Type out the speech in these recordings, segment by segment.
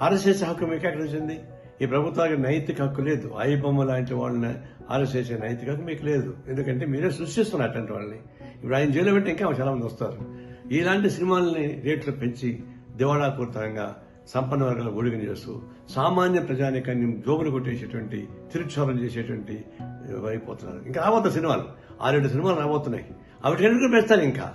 RSS హక్కు మీకు ఎక్కడ వచ్చింది ఈ ప్రభుత్వానికి నైతిక హక్కు లేదు. ఐ బొమ్మ లాంటి వాళ్ళని అరెస్ట్ చేసే నైతిక హక్కు మీకు లేదు. ఎందుకంటే మీరే సృష్టిస్తున్నారు అటువంటి వాళ్ళని. ఇప్పుడు ఆయన జైలు పెట్టి ఇంకా చాలా మంది వస్తారు. ఇలాంటి సినిమాలని రేట్లు పెంచి దివాళాపూరితంగా సంపన్న వర్గాల ఒడిగిన చేస్తూ సామాన్య ప్రజానికాన్ని జోబులు కొట్టేసేటువంటి తిరుక్షోరం చేసేటువంటి అయిపోతున్నారు ఇంకా రాబోతున్న సినిమాలు. ఆరేడు సినిమాలు రాబోతున్నాయి. అవి ఎందుకు పెంచుతారు ఇంకా.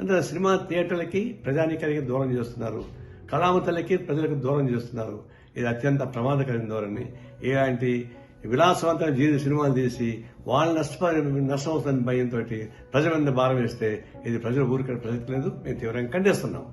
అంటే సినిమా థియేటర్లకి ప్రజానీకానికి దూరం చేస్తున్నారు. కళామతలకి ప్రజలకు దూరం చేస్తున్నారు. ఇది అత్యంత ప్రమాదకరమైన ధోరణి. ఇలాంటి విలాసవంతమైన జీవిత సినిమాలు తీసి వాళ్ళు నష్టపరి నష్టం అవుతుందని భయంతో ప్రజల మీద భారం వేస్తే ఇది ప్రజలు ఊరికే ప్రజలకు లేదు. మేము తీవ్రంగా ఖండిస్తున్నాం.